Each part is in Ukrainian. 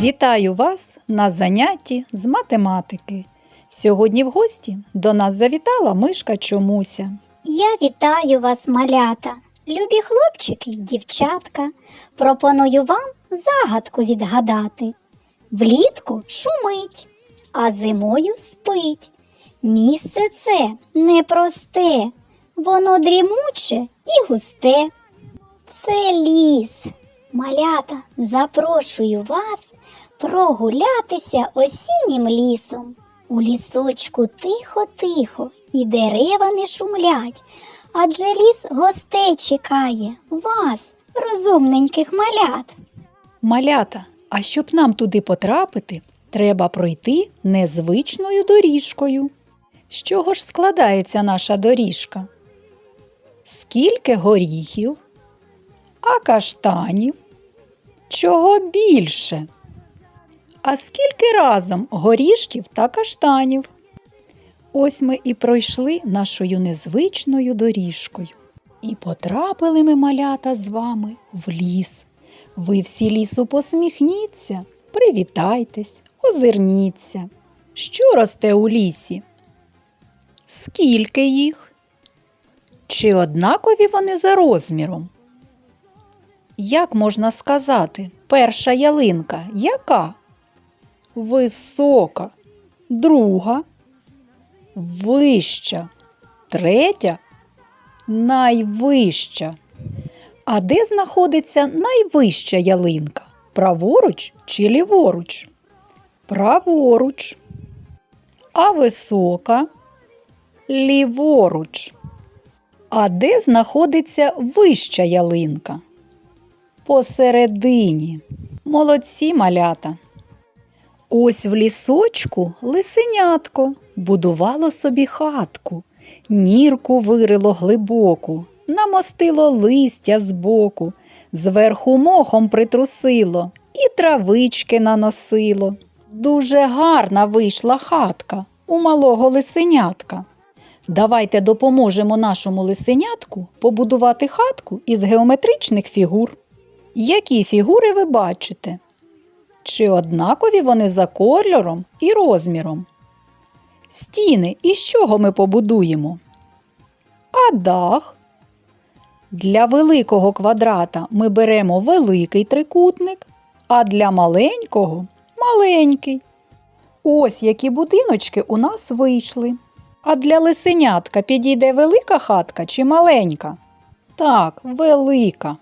Вітаю вас на занятті з математики. Сьогодні в гості до нас завітала мишка Чомуся. Я вітаю вас, малята, любі хлопчики й дівчатка. Пропоную вам загадку відгадати. Влітку шумить, а зимою спить. Місце це непросте, воно дрімуче і густе. Це ліс. Малята, запрошую вас прогулятися осіннім лісом. У лісочку тихо-тихо, і дерева не шумлять, адже ліс гостей чекає вас, розумненьких малят. Малята, а щоб нам туди потрапити, треба пройти незвичною доріжкою. З чого ж складається наша доріжка? Скільки горіхів, а каштанів? Чого більше? А скільки разом горішків та каштанів? Ось ми і пройшли нашою незвичною доріжкою. І потрапили ми малята з вами в ліс. Ви всі лісу посміхніться, привітайтесь, озирніться. Що росте у лісі? Скільки їх? Чи однакові вони за розміром? Як можна сказати, перша ялинка яка? Висока, друга, вища, третя, найвища. А де знаходиться найвища ялинка? Праворуч чи ліворуч? Праворуч. А висока? Ліворуч. А де знаходиться вища ялинка? Посередині. Молодці малята. Ось в лісочку лисенятко будувало собі хатку, нірку вирило глибоку, намостило листя збоку, зверху мохом притрусило і травички наносило. Дуже гарна вийшла хатка у малого лисенятка. Давайте допоможемо нашому лисенятку побудувати хатку із геометричних фігур. Які фігури ви бачите? Чи однакові вони за кольором і розміром? Стіни із чого ми побудуємо? А дах? Для великого квадрата ми беремо великий трикутник, а для маленького маленький. Ось які будиночки у нас вийшли. А для лисенятка підійде велика хатка чи маленька? Так, велика.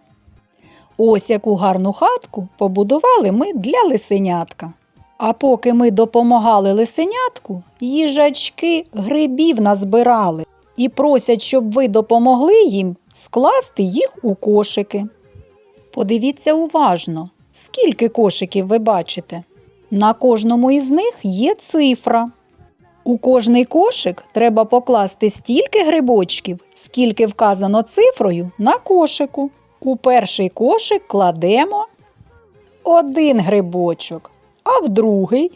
Ось яку гарну хатку побудували ми для лисенятка. А поки ми допомагали лисенятку, їжачки грибів назбирали і просять, щоб ви допомогли їм скласти їх у кошики. Подивіться уважно, скільки кошиків ви бачите. На кожному із них є цифра. У кожний кошик треба покласти стільки грибочків, скільки вказано цифрою на кошику. У перший кошик кладемо один грибочок, а в другий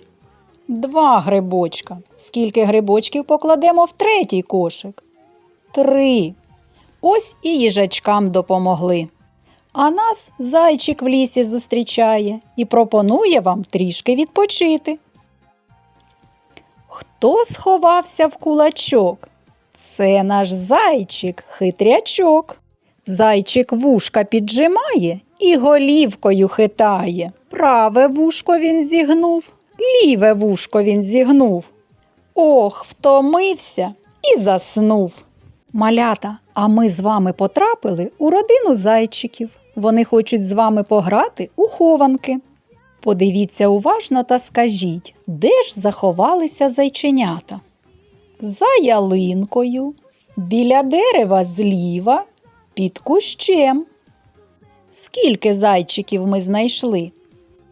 два грибочка. Скільки грибочків покладемо в третій кошик? Три. Ось і їжачкам допомогли. А нас зайчик в лісі зустрічає і пропонує вам трішки відпочити. Хто сховався в кулачок? Це наш зайчик, хитрячок. Зайчик вушка піджимає і голівкою хитає. Праве вушко він зігнув, ліве вушко він зігнув. Ох, втомився і заснув. Малята, а ми з вами потрапили у родину зайчиків. Вони хочуть з вами пограти у хованки. Подивіться уважно та скажіть, де ж заховалися зайченята? За ялинкою, біля дерева зліва, під кущем. Скільки зайчиків ми знайшли?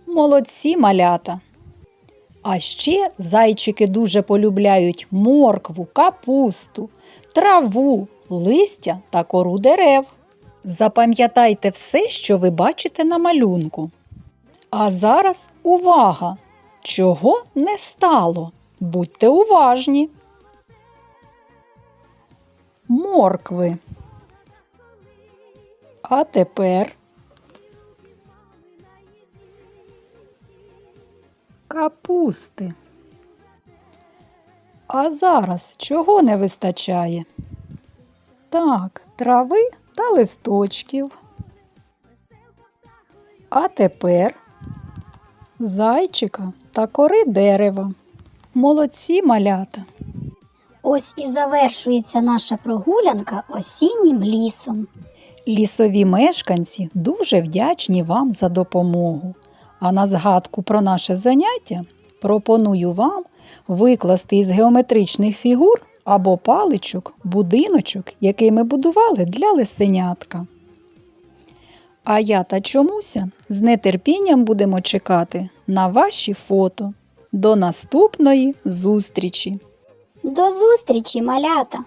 Молодці малята. А ще зайчики дуже полюбляють моркву, капусту, траву, листя та кору дерев. Запам'ятайте все, що ви бачите на малюнку. А зараз увага! Чого не стало? Будьте уважні. Моркви. А тепер капусти. А зараз чого не вистачає? Так, трави та листочків. А тепер зайчика та кори дерева. Молодці малята. Ось і завершується наша прогулянка осіннім лісом. Лісові мешканці дуже вдячні вам за допомогу. А на згадку про наше заняття пропоную вам викласти із геометричних фігур або паличок будиночок, який ми будували для лисенятка. А я та чомуся з нетерпінням будемо чекати на ваші фото. До наступної зустрічі! До зустрічі, малята!